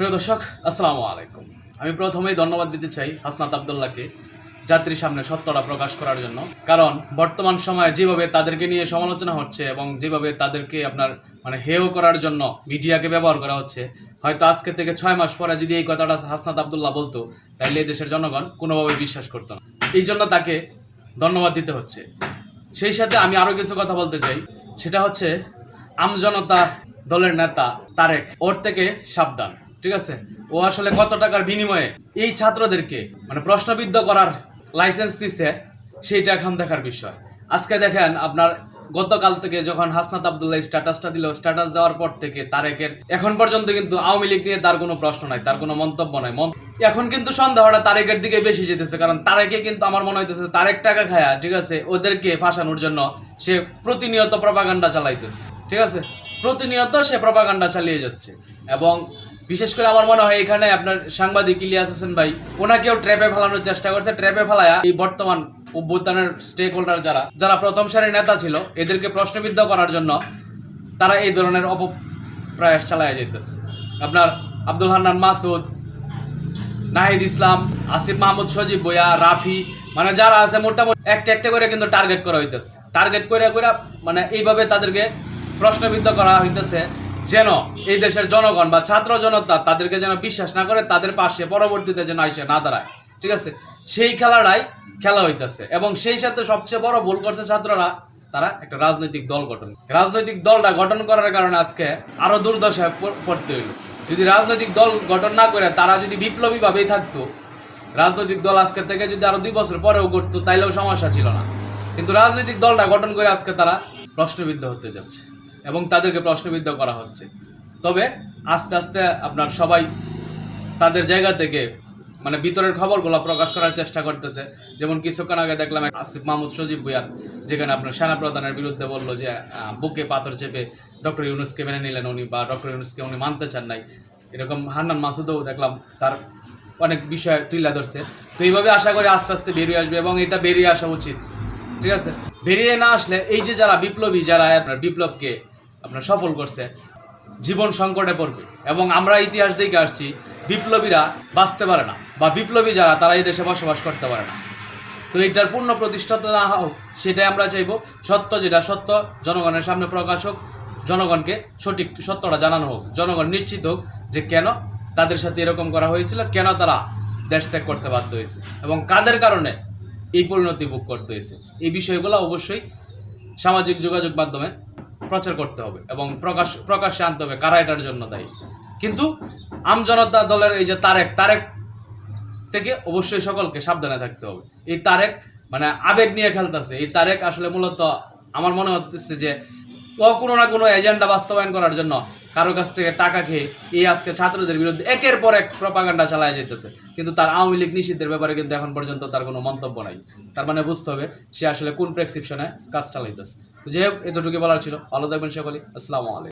প্রিয় দর্শক, আসসালামু আলাইকুম। আমি প্রথমেই ধন্যবাদ দিতে চাই হাসনাত আবদুল্লাহকে যাত্রীর সামনে সত্যটা প্রকাশ করার জন্য। কারণ বর্তমান সময়ে যেভাবে তাদেরকে নিয়ে সমালোচনা হচ্ছে এবং যেভাবে তাদেরকে আপনার মানে হেও করার জন্য মিডিয়াকে ব্যবহার করা হচ্ছে, হয়তো আজকে থেকে ছয় মাস পরে যদি এই কথাটা হাসনাত আবদুল্লাহ বলতো এই দেশের জনগণ কোনোভাবে বিশ্বাস করতো না। এই জন্য তাকে ধন্যবাদ দিতে হচ্ছে। সেই সাথে আমি আরও কিছু কথা বলতে চাই। সেটা হচ্ছে, আমজনতা দলের নেতা তারেক, ওর থেকে সাবধান। ঠিক আছে? ও আসলে কত টাকার বিনিময়ে এই ছাত্রদেরকে মানে প্রশ্নবিদ্ধ করার লাইসেন্স দিছে, সেইটা এখন দেখার বিষয়। আজকে দেখেন আপনার গতকাল থেকে যখন হাসনাত আবদুল্লাহ স্ট্যাটাসটা দিল স্ট্যাটাস দেওয়ার পর থেকে তারেকের এখন পর্যন্ত কিন্তু আওয়ামী লীগ নিয়ে তার কোনো প্রশ্ন নাই, তার কোনো মন্তব্য নাই। এখন কিন্তু সন্দেহটা তারেকের দিকে বেশি যেতেছে, কারণ তারেকে কিন্তু আমার মনে হইতেছে তারেক টাকা খায়া, ঠিক আছে, ওদেরকে ফাঁসানোর জন্য সে প্রতিনিয়ত প্রপাগান্ডা চালাইতেছে, ঠিক আছে? প্রতিনিয়ত সে প্রপাগান্ডা চালিয়ে যাচ্ছে। এবং বিশেষ করে আমার মনে হয় এখানে আপনার সাংবাদিক ইলিয়াস হোসেন ভাই, ওনাকেও ট্র্যাপে ফেলানোর চেষ্টা করছে। ট্র্যাপে ফেলায়া এই বর্তমান অভ্যুত্থানের স্টেক হোল্ডার যারা যারা প্রথম সারির নেতা ছিল, এদেরকে প্রশ্নবিদ্ধ করার জন্য তারা এই ধরনের অপপ্রয়াস চালায় যেতেছে আপনার আব্দুল হান্নান মাসুদ, নাহিদ ইসলাম, আসিফ মাহমুদ, সজীব বইয়া রাফি মানে যারা আছে মোটামুটি একটা একটা করে কিন্তু টার্গেট করা হইতেছে। টার্গেট করে করে মানে এইভাবে তাদেরকে প্রশ্নবিদ্ধ করা হইতেছে। যেন এই দেশের জনগণ বা ছাত্র জনতা তাদেরকে যেন বিশ্বাস না করে তাদের পাশে পরবর্তীতে যেন আইসে না দাঁড়ায়। ঠিক আছে? সেই খেলাটাই খেলা হইতেছে এবং সেই সাথে সবচেয়ে বড় ভুল করছে ছাত্ররা, তারা একটা রাজনৈতিক দল গঠন। রাজনৈতিক দলটা গঠন করার কারণে আজকে আরও দুর্দশায় পড়তে হইল। যদি রাজনৈতিক দল গঠন না করে, তারা যদি বিপ্লবী ভাবেই থাকতো, রাজনৈতিক দল আজকে থেকে যদি আরও দুই বছর পরেও করতো তাইলেও সমস্যা ছিল না। কিন্তু রাজনৈতিক দলটা গঠন করে আজকে তারা প্রশ্নবিদ্ধ হতে যাচ্ছে। এবং তাদেরকে প্রশ্নবিদ্ধ করা হচ্ছে। তবে আস্তে আস্তে আপনার সবাই তাদের জায়গা থেকে মানে ভিতরের খবরগুলো প্রকাশ করার চেষ্টা করতেছে। যেমন কিছুক্ষণ আগে দেখলাম আসিফ মাহমুদ সজীব ভুইয়ার, যেখানে আপনার সেনা প্রধানের বিরুদ্ধে বলল যে বুকে পাথর চেপে ডক্টর ইউনুসকে মেনে নিলেন উনি বা ডক্টর ইউনুসকে উনি মানতে চান নাই। এরকম হান্নান মাসুদও দেখলাম তার অনেক বিষয় তুলে ধরছে। তো এইভাবে আশা করি আস্তে আস্তে বেরিয়ে আসবে এবং এটা বেরিয়ে আসা উচিত। ঠিক আছে? বেরিয়ে না আসলে এই যে যারা বিপ্লবী, যারা আপনার বিপ্লবকে আপনার সফল করছে, জীবন সংকটে পড়বে। এবং আমরা ইতিহাস দেখে আসছি, বিপ্লবীরা বাঁচতে পারে না, বা বিপ্লবী যারা, তারা এই দেশে বসবাস করতে পারে না। তো এটার পূর্ণ প্রতিষ্ঠাতা না হোক, সেটাই আমরা চাইব, সত্য যেটা সত্য, জনগণের সামনে প্রকাশ হোক, জনগণকে সঠিক সত্যটা জানানো হোক, জনগণ নিশ্চিত হোক যে কেন তাদের সাথে এরকম করা হয়েছিল, কেন তারা দেশ ত্যাগ করতে বাধ্য হয়েছে, এবং কাদের কারণে এই পরিণতি ভোগ করতে হয়েছে। এই বিষয়গুলো অবশ্যই সামাজিক যোগাযোগ মাধ্যমে প্রচার করতে হবে এবং প্রকাশ, প্রকাশ্যে আনতে হবে, কারা এটার জন্য দায়ী? কিন্তু আমজনতা দলের এই যে তারেক তারেক থেকে অবশ্যই সকলকে সাবধানে থাকতে হবে। এই তারেক মানে আবেগ নিয়ে খেলতেছে। এই তারেক আসলে মূলত আমার মনে হচ্ছে যে ও কোনো না কোনো এজেন্ডা বাস্তবায়ন করার জন্য কারও কাছ থেকে টাকা খেয়ে এই আজকে ছাত্রদের বিরুদ্ধে একের পর এক প্রপাগান্ডা চালায় যেতেছে। কিন্তু তার আওয়ামী লীগ নিষিদ্ধের ব্যাপারে কিন্তু এখন পর্যন্ত তার কোনো মন্তব্য নাই। তার মানে বুঝতে হবে সে আসলে কোন প্রেসক্রিপশনে কাজ চালাইতেছে। যাই হোক এতটুকু বলার ছিল। ভালো থাকবেন সকলে আসসালামু আলাইকুম।